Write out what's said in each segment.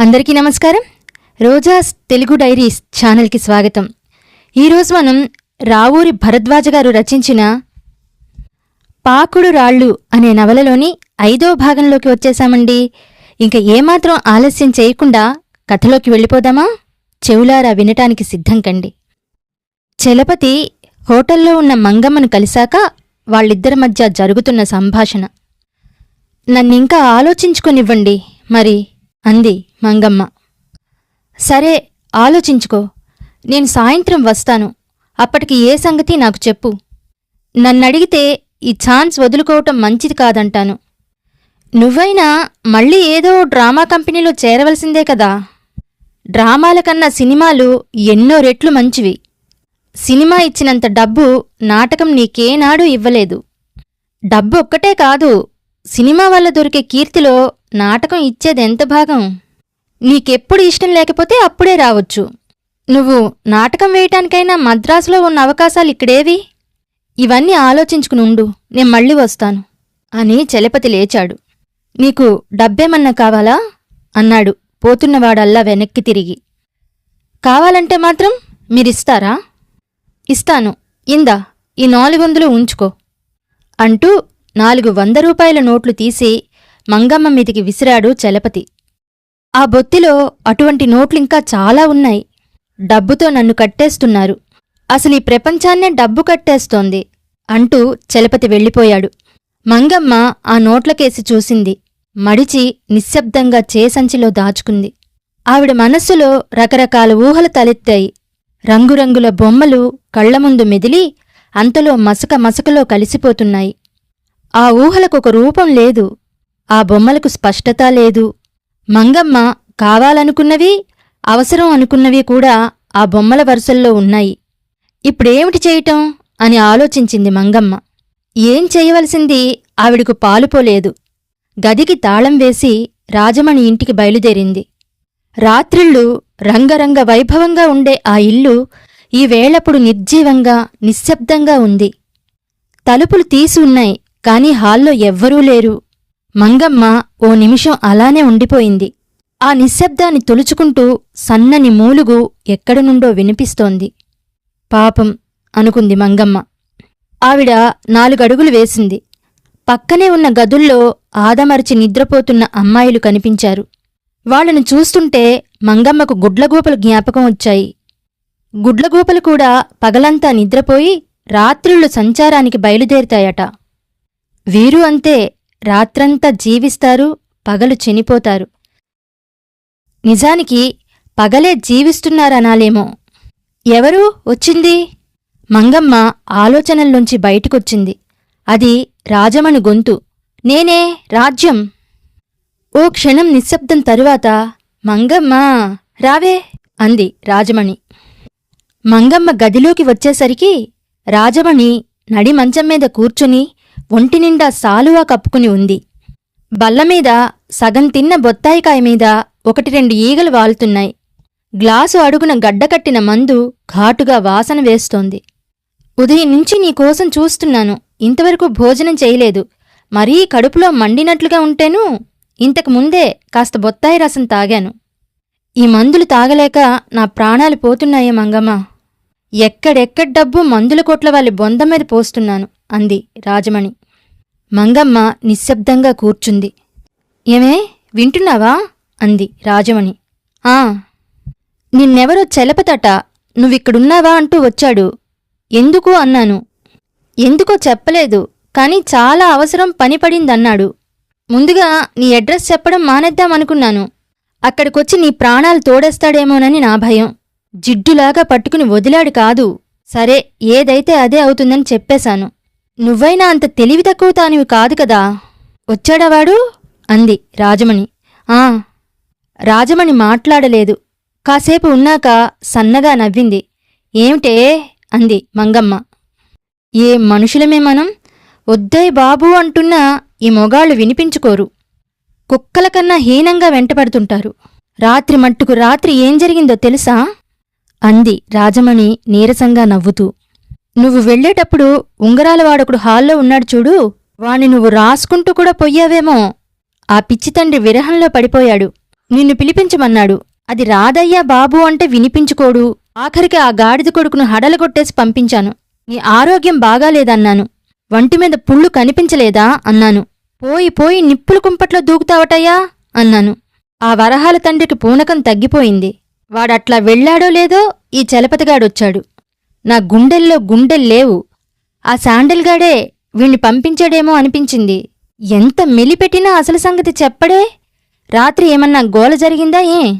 అందరికీ నమస్కారం. రోజాస్ తెలుగు డైరీస్ ఛానల్కి స్వాగతం. ఈరోజు మనం రావూరి భరద్వాజ గారు రచించిన పాకుడు రాళ్ళు అనే నవలలోని ఐదో భాగంలోకి వచ్చేశామండి. ఇంకా ఏమాత్రం ఆలస్యం చేయకుండా కథలోకి వెళ్ళిపోదామా? చెవులారా వినటానికి సిద్ధం కండి. చలపతి హోటల్లో ఉన్న మంగమ్మను కలిశాక వాళ్ళిద్దరి మధ్య జరుగుతున్న సంభాషణ. నన్నింకా ఆలోచించుకొనివ్వండి. మరి అంది మంగమ్మ. సరే ఆలోచించుకో. నేను సాయంత్రం వస్తాను. అప్పటికి ఏ సంగతి నాకు చెప్పు. నన్నడిగితే ఈ ఛాన్స్ వదులుకోవటం మంచిది కాదంటాను. నువ్వైనా మళ్ళీ ఏదో డ్రామా కంపెనీలో చేరవలసిందే కదా. డ్రామాల కన్నా సినిమాలు ఎన్నో రెట్లు మంచివి. సినిమా ఇచ్చినంత డబ్బు నాటకం నీకేనాడూ ఇవ్వలేదు. డబ్బు ఒక్కటే కాదు సినిమా వల్ల దొరికే కీర్తిలో నాటకం ఇచ్చేది ఎంత భాగం? నీకెప్పుడు ఇష్టం లేకపోతే అప్పుడే రావచ్చు. నువ్వు నాటకం వేయటానికైనా మద్రాసులో ఉన్న అవకాశాలు ఇక్కడేవి? ఇవన్నీ ఆలోచించుకుని ఉండు నేను మళ్ళీ వస్తాను. అని చలపతి లేచాడు. నీకు డబ్బేమన్నా కావాలా? అన్నాడు పోతున్నవాడల్లా వెనక్కి తిరిగి. కావాలంటే మాత్రం మీరిస్తారా? ఇస్తాను. ఇందా ఈ నాలుగు వందలు ఉంచుకో. అంటూ నాలుగు వంద రూపాయల నోట్లు తీసి మంగమ్మ మీదికి విసిరాడు చలపతి. ఆ బొత్తిలో అటువంటి నోట్లింకా చాలా ఉన్నాయి. డబ్బుతో నన్ను కట్టేస్తున్నారు. అసలు ఈ ప్రపంచాన్నే డబ్బు కట్టేస్తోంది అంటూ చలపతి వెళ్ళిపోయాడు. మంగమ్మ ఆ నోట్లకేసి చూసింది. మడిచి నిశ్శబ్దంగా చేసంచిలో దాచుకుంది. ఆవిడ మనస్సులో రకరకాల ఊహలు తలెత్తాయి. రంగురంగుల బొమ్మలు కళ్ళ ముందు మెదిలి అంతలో మసక మసకలో కలిసిపోతున్నాయి. ఆ ఊహలకొక రూపం లేదు. ఆ బొమ్మలకు స్పష్టత లేదు. మంగమ్మ కావాలనుకున్నవి అవసరం అనుకున్నవి కూడా ఆ బొమ్మల వరుసల్లో ఉన్నాయి. ఇప్పుడేమిటి చేయటం? అని ఆలోచించింది మంగమ్మ. ఏం చేయవలసింది? ఆవిడకు పాలుపోలేదు గదికి తాళం వేసి రాజమణి ఇంటికి బయలుదేరింది. రాత్రిళ్ళు రంగరంగ వైభవంగా ఉండే ఆ ఇల్లు ఈ వేళప్పుడు నిర్జీవంగా నిశ్శబ్దంగా ఉంది. తలుపులు తీసి ఉన్నాయి. కాని హాల్లో ఎవ్వరూ లేరు. మంగమ్మ ఓ నిమిషం అలానే ఉండిపోయింది. ఆ నిశ్శబ్దాన్ని తొలుచుకుంటూ సన్నని మూలుగు ఎక్కడనుండో వినిపిస్తోంది. పాపం అనుకుంది మంగమ్మ. ఆవిడ నాలుగడుగులు వేసింది. పక్కనే ఉన్న గదుల్లో ఆదమరిచి నిద్రపోతున్న అమ్మాయిలు కనిపించారు. వాళ్ళను చూస్తుంటే మంగమ్మకు గుడ్లగూపలు జ్ఞాపకం వచ్చాయి. గుడ్లగూపలు కూడా పగలంతా నిద్రపోయి రాత్రిళ్ళు సంచారానికి బయలుదేరుతాయట. వీరు అంతే రాత్రంతా జీవిస్తారు పగలు చనిపోతారు. నిజానికి పగలే జీవిస్తున్నారనాలేమో. ఎవరు వచ్చింది? మంగమ్మ ఆలోచనల్లోంచి బయటకొచ్చింది. అది రాజమణి గొంతు. నేనే రాజ్యం. ఓ క్షణం నిశ్శబ్దం తరువాత మంగమ్మ రావే అంది రాజమణి. మంగమ్మ గదిలోకి వచ్చేసరికి రాజమణి నడి మంచం మీద కూర్చుని ఒంటినిండా సాలువా కప్పుకుని ఉంది. బల్లమీద సగం తిన్న బొత్తాయికాయ మీద ఒకటి రెండు ఈగలు వాలుతున్నాయి. గ్లాసు అడుగున గడ్డకట్టిన మందు ఘాటుగా వాసన వేస్తోంది. ఉదయం నుంచి నీకోసం చూస్తున్నాను. ఇంతవరకు భోజనం చేయలేదు. మరీ కడుపులో మండినట్లుగా ఉంటేను ఇంతకు ముందే కాస్త బొత్తాయి రసం తాగాను. ఈ మందులు తాగలేక నా ప్రాణాలు పోతున్నాయే మంగమ్మ. ఎక్కడెక్కడ డబ్బు మందుల కొట్ల వాళ్ళ బొంద మీద పోస్తున్నాను అంది రాజమణి. మంగమ్మ నిశ్శబ్దంగా కూర్చుంది. ఏమే వింటున్నావా? అంది రాజమణి. ఆ నిన్నెవరో చెలపతట నువ్విక్కడున్నావా అంటూ వచ్చాడు. ఎందుకు అన్నాను. ఎందుకో చెప్పలేదు కాని చాలా అవసరం పని పడిందన్నాడు. ముందుగా నీ అడ్రస్ చెప్పడం మానేద్దామనుకున్నాను అక్కడికొచ్చి నీ ప్రాణాలు తోడేస్తాడేమోనని నా భయం. జిడ్డులాగా పట్టుకుని వదిలాడు కాదు. సరే ఏదైతే అదే అవుతుందని చెప్పేశాను. నువ్వైనా అంత తెలివి తక్కువ తానివి కాదు కదా. వచ్చాడవాడు? అంది రాజమణి. ఆ రాజమణి మాట్లాడలేదు. కాసేపు ఉన్నాక సన్నగా నవ్వింది. ఏమిటే? అంది మంగమ్మ. ఏ మనుషులమే మనం? వద్దయ్ బాబూ అంటున్నా ఈ మొగాళ్ళు వినిపించుకోరు. కుక్కల కన్నా హీనంగా వెంటపడుతుంటారు. రాత్రి మట్టుకు రాత్రి ఏం జరిగిందో తెలుసా? అంది రాజమణి నీరసంగా నవ్వుతూ. నువ్వు వెళ్ళేటప్పుడు ఉంగరాల వాడొకడు హాల్లో ఉన్నాడు చూడు వాణ్ణి నువ్వు రాసుకుంటూ కూడా పొయ్యావేమో. ఆ పిచ్చి తండ్రి విరహంలో పడిపోయాడు. నిన్ను పిలిపించమన్నాడు. అది రాదయ్యా బాబు అంటే వినిపించుకోడు. ఆఖరికి ఆ గాడిద కొడుకును హడలగొట్టేసి పంపించాను. నీ ఆరోగ్యం బాగాలేదన్నాను. వంటి మీద పుళ్ళు కనిపించలేదా? అన్నాను. పోయి పోయి నిప్పులు కుంపట్లో దూకుతావటయ్యా? అన్నాను. ఆ వరహాల తండ్రికి పూనకం తగ్గిపోయింది. వాడట్లా వెళ్ళాడో లేదో ఈ చలపతిగాడొచ్చాడు. నా గుండెల్లో గుండెల్లేవు ఆ శాండల్గాడే వీణ్ణి పంపించాడేమో అనిపించింది. ఎంత మెలిపెట్టినా అసలు సంగతి చెప్పడే? రాత్రి ఏమన్నా గోల జరిగిందా ఏ?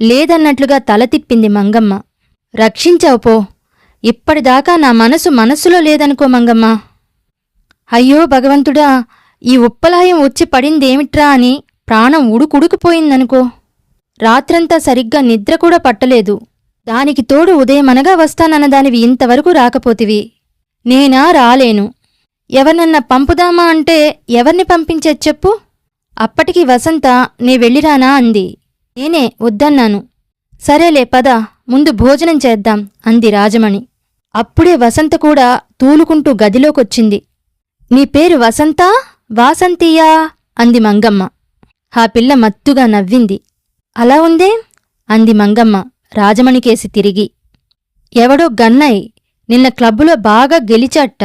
లేదన్నట్లుగా తల తిప్పింది మంగమ్మ. రక్షించావు పో. ఇప్పటిదాకా నా మనసు మనస్సులో లేదనుకో మంగమ్మ. అయ్యో భగవంతుడా ఈ ఉప్పలాయం వచ్చి పడిందేమిట్రా అని ప్రాణం ఉడుకుడుకుపోయిందనుకో. రాత్రంతా సరిగ్గా నిద్ర కూడా పట్టలేదు. దానికి తోడు ఉదయమనగా వస్తానన్నదానివి ఇంతవరకు రాకపోతివి. నేనా రాలేను. ఎవరినన్నా పంపుదామా అంటే ఎవరిని పంపించేది చెప్పు. అప్పటికి వసంత నే వెళ్ళిరానా అంది. నేనే వద్దన్నాను. సరేలే పద ముందు భోజనం చేద్దాం అంది రాజమణి. అప్పుడే వసంత కూడా తూలుకుంటూ గదిలోకొచ్చింది. నీ పేరు వసంత? వాసంతియా? అంది మంగమ్మ. ఆ పిల్ల మత్తుగా నవ్వింది. అలా ఉందే? అంది మంగమ్మ. రాజమణికేసి తిరిగి ఎవడో గన్నయ్ నిన్న క్లబ్బులో బాగా గెలిచాట.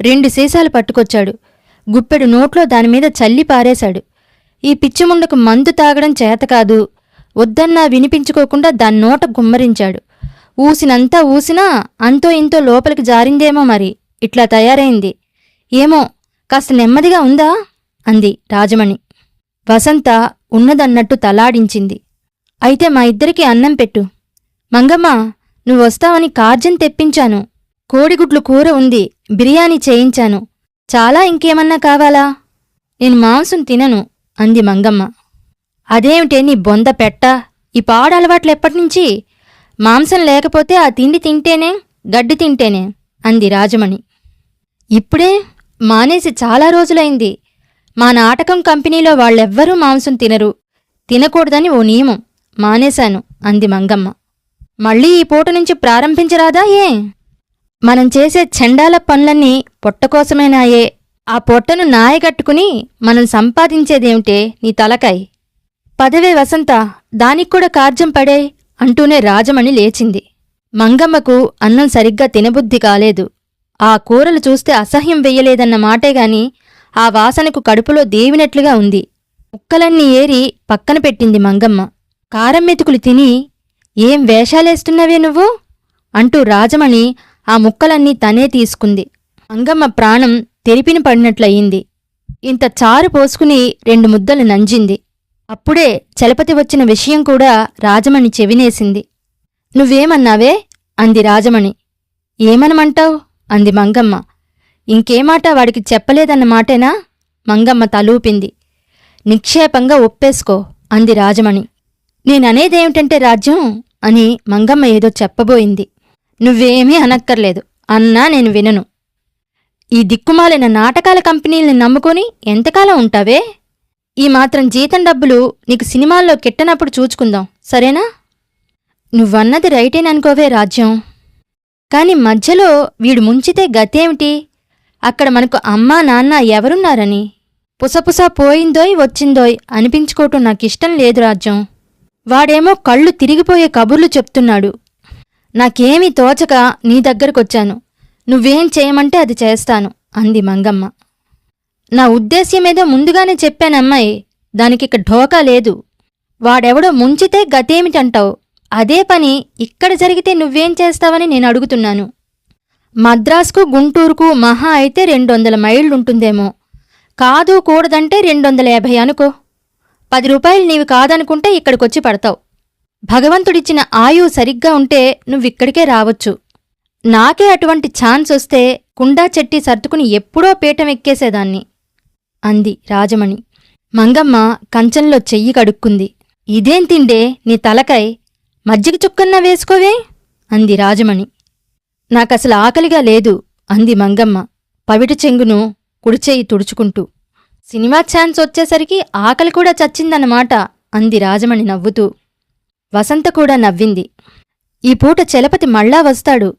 రెండు సీసాలు పట్టుకొచ్చాడు. గుప్పెడు నోట్లో దానిమీద చల్లి పారేశాడు. ఈ పిచ్చిముండకు మందు తాగడం చేతకాదు వద్దన్నా వినిపించుకోకుండా దాని నోట గుమ్మరించాడు. ఊసినంతా ఊసినా అంతో ఇంతో లోపలికి జారిందేమో మరి. ఇట్లా తయారైంది. ఏమో కాస్త నెమ్మదిగా ఉందా? అంది రాజమణి. వసంత ఉన్నదన్నట్టు తలాడించింది. అయితే మా ఇద్దరికి అన్నం పెట్టు. మంగమ్మ నువ్వొస్తావని కార్జన్ తెప్పించాను. కోడిగుడ్లు కూర ఉంది బిర్యానీ చేయించాను. చాలా ఇంకేమన్నా కావాలా? నేను మాంసం తినను అంది మంగమ్మ. అదేమిటే నీ బొంద పెట్ట? ఈ పాడు అలవాట్లు ఎప్పటినుంచి? మాంసం లేకపోతే ఆ తిండి తింటేనే గడ్డి తింటేనే అంది రాజమణి. ఇప్పుడే మానేసి చాలా రోజులైంది. మా నాటకం కంపెనీలో వాళ్ళెవ్వరూ మాంసం తినరు. తినకూడదని ఓ నియమం. మానేశాను అంది మంగమ్మ. మళ్ళీ ఈ పూట నుంచి ప్రారంభించరాదా ఏ? మనం చేసే చండాల పనులన్నీ పొట్ట కోసమేనాయే ఆ పొట్టను నాయగట్టుకుని మనం సంపాదించేదేమిటే నీ తలకాయ్. పదవే వసంత దానిక్కూడా కార్జం పడే అంటూనే రాజమణి లేచింది. మంగమ్మకు అన్నం సరిగ్గా తినబుద్ధి కాలేదు. ఆ కూరలు చూస్తే అసహ్యం వెయ్యలేదన్న మాటేగాని ఆ వాసనకు కడుపులో దేవినట్లుగా ఉంది. ముక్కలన్నీ ఏరి పక్కన పెట్టింది మంగమ్మ. కారం మెతుకులు తిని ఏం వేషాలేస్తున్నవే నువ్వు? అంటూ రాజమణి ఆ ముక్కలన్నీ తనే తీసుకుంది. మంగమ్మ ప్రాణం తెరిపిన పడినట్లయింది. ఇంత చారు పోసుకుని రెండు ముద్దలు నంజింది. అప్పుడే చలపతి వచ్చిన విషయం కూడా రాజమణి చెవినేసింది. నువ్వేమన్నావే? అంది రాజమణి. ఏమనమంటావు? అంది మంగమ్మ. ఇంకేమాట వాడికి చెప్పలేదన్న మాటేనా? మంగమ్మ తలూపింది. నిక్షేపంగా ఒప్పేసుకో అంది రాజమణి. నేననేదేమిటంటే రాజ్యం అని మంగమ్మ ఏదో చెప్పబోయింది. నువ్వేమీ అనక్కర్లేదు. అన్నా నేను వినను. ఈ దిక్కుమాలిన నాటకాల కంపెనీల్ని నమ్ముకొని ఎంతకాలం ఉంటావే? ఈ మాత్రం జీతం డబ్బులు నీకు సినిమాల్లో కెట్టనప్పుడు చూచుకుందాం. సరేనా? నువ్వన్నది రైటేననుకోవే రాజ్యం. కాని మధ్యలో వీడు ముంచితే గతేమిటి? అక్కడ మనకు అమ్మా నాన్న ఎవరున్నారని? పుసపుస పోయిందోయ్ వచ్చిందోయ్ అనిపించుకోవటం నాకిష్టం లేదు రాజ్యం. వాడేమో కళ్ళు తిరిగిపోయే కబుర్లు చెప్తున్నాడు. నాకేమీ తోచక నీ దగ్గరకొచ్చాను. నువ్వేం చేయమంటే అది చేస్తాను అంది మంగమ్మ. నా ఉద్దేశ్యమేదో ముందుగానే చెప్పానమ్మాయి దానికిక ఢోకా లేదు. వాడెవడో ముంచితే గతేమిటంటావు? అదే పని ఇక్కడ జరిగితే నువ్వేం చేస్తావని నేను అడుగుతున్నాను. మద్రాసుకు గుంటూరుకు మహా అయితే రెండొందల మైళ్ళుంటుందేమో. కాదు కూడదంటే రెండొందల యాభై అనుకో. పది రూపాయలు నీవి కాదనుకుంటే ఇక్కడికొచ్చి పడతావు. భగవంతుడిచ్చిన ఆయువు సరిగ్గా ఉంటే నువ్విక్కడికే రావచ్చు. నాకే అటువంటి ఛాన్స్ వస్తే కుండా చెట్టి సర్దుకుని ఎప్పుడో పీఠం ఎక్కేసేదాన్ని అంది రాజమణి. మంగమ్మ కంచంలో చెయ్యి కడుక్కుంది. ఇదేం తిండే నీ తలకై? మజ్జిగ చుక్కన్నా వేసుకోవే? అంది రాజమణి. నాకసలు ఆకలిగా లేదు అంది మంగమ్మ. పవిట చెంగును కుడిచేయి తుడుచుకుంటూ. సినిమా ఛాన్స్ వచ్చేసరికి ఆకలి కూడా చచ్చిందన్నమాట అంది రాజమణి నవ్వుతూ. వసంత కూడా నవ్వింది. ఈ పూట చలపతి మళ్ళా వస్తాడు.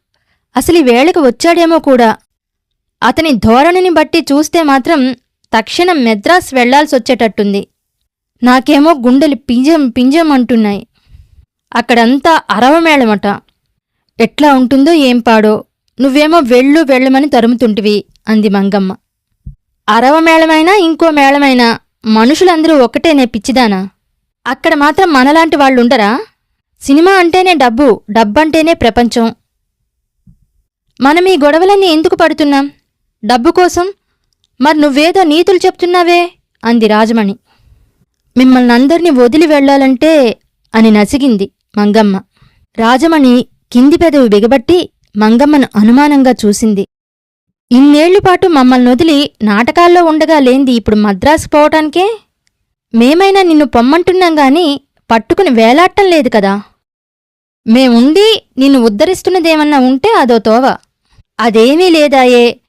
అసలు ఈ వేళకు వచ్చాడేమో కూడా. అతని ధోరణిని బట్టి చూస్తే మాత్రం తక్షణం మెద్రాస్ వెళ్ళాల్సొచ్చేటట్టుంది. నాకేమో గుండెలు పింజం పింజం అంటున్నాయి. అక్కడంతా అరవమేళమట. ఎట్లా ఉంటుందో ఏం పాడో. నువ్వేమో వెళ్ళు వెళ్ళమని తరుముతుంటివి అంది మంగమ్మ. అరవ మేళమైనా ఇంకో మేళమైనా మనుషులందరూ ఒక్కటేనే పిచ్చిదానా? అక్కడ మాత్రం మనలాంటి వాళ్ళుండరా? సినిమా అంటేనే డబ్బు డబ్బంటేనే ప్రపంచం. మనం ఈ గొడవలన్నీ ఎందుకు పడుతున్నాం? డబ్బు కోసం? మరి నువ్వేదో నీతులు చెప్తున్నావే? అంది రాజమణి. మిమ్మల్ని అందరినీ వదిలి వెళ్ళాలంటే అని నసిగింది మంగమ్మ. రాజమణి కింది పెదవి బిగబట్టి మంగమ్మను అనుమానంగా చూసింది. ఇన్నేళ్ళుపాటు మమ్మల్ని వదిలి నాటకాల్లో ఉండగా లేంది ఇప్పుడు మద్రాసు పోవటానికే? మేమైనా నిన్ను పొమ్మంటున్నాం గాని పట్టుకుని వేలాట్టం లేదు కదా. మేముండి నిన్ను ఉద్ధరిస్తున్నదేమన్నా ఉంటే అదో తోవ. అదేమీ లేదాయే.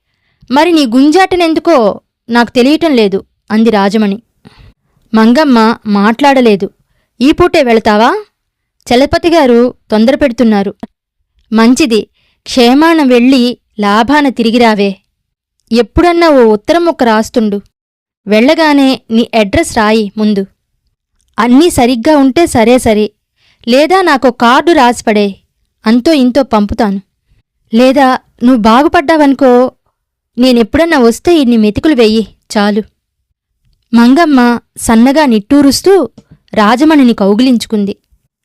మరి నీ గుంజాటనెందుకో నాకు తెలియటం లేదు అంది రాజమణి. మంగమ్మ మాట్లాడలేదు. ఈ పూటే వెళతావా? చలపతిగారు తొందర పెడుతున్నారు మంచిది. క్షేమాన వెళ్ళి లాభాన తిరిగిరావే. ఎప్పుడన్నా ఓ ఉత్తరం ఒక రాస్తుండు. వెళ్ళగానే నీ అడ్రస్ రాయి ముందు. అన్నీ సరిగ్గా ఉంటే సరే సరే. లేదా నాకు కార్డు రాసిపడే. అంతో ఇంతో పంపుతాను. లేదా నువ్వు బాగుపడ్డావనుకో నేనెప్పుడన్నా వస్తే ఇన్ని మెతుకులు వెయ్యి చాలు. మంగమ్మ సన్నగా నిట్టూరుస్తూ రాజమణిని కౌగిలించుకుంది.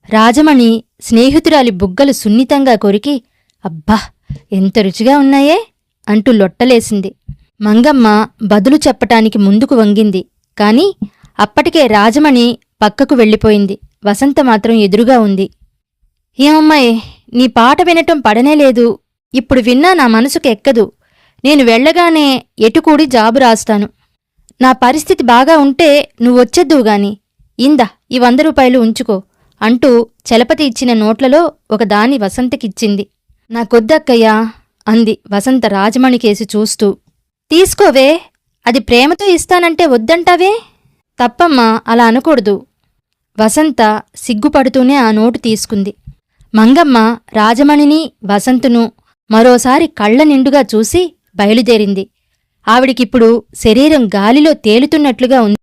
రాజమణి స్నేహితురాలి బుగ్గలు సున్నితంగా కొరికి అబ్బా! ఎంత రుచిగా ఉన్నాయే అంటూ లొట్టలేసింది. మంగమ్మ బదులు చెప్పటానికి ముందుకు వంగింది. కాని అప్పటికే రాజమణి పక్కకు వెళ్ళిపోయింది. వసంత మాత్రం ఎదురుగా ఉంది. ఏమమ్మాయి నీ పాట వినటం పడనేలేదు ఇప్పుడు విన్నా నా మనసుకు ఎక్కదు. నేను వెళ్ళగానే ఎటుకూడి జాబు రాస్తాను. నా పరిస్థితి బాగా ఉంటే నువ్వొచ్చేద్దువు గాని. ఇందా ఈ వంద రూపాయలు ఉంచుకో అంటూ చలపతి ఇచ్చిన నోట్లలో ఒకదాని వసంతకిచ్చింది. నాకొద్దక్కయ్యా అంది వసంత రాజమణికేసి చూస్తూ. తీసుకోవే అది ప్రేమతో ఇస్తానంటే వద్దంటావే? తప్పమ్మా అలా అనకూడదు. వసంత సిగ్గుపడుతూనే ఆ నోటు తీసుకుంది. మంగమ్మ రాజమణిని వసంతును మరోసారి కళ్ళ నిండుగా చూసి బయలుదేరింది. ఆవిడికిప్పుడు శరీరం గాలిలో తేలుతున్నట్లుగా ఉంది.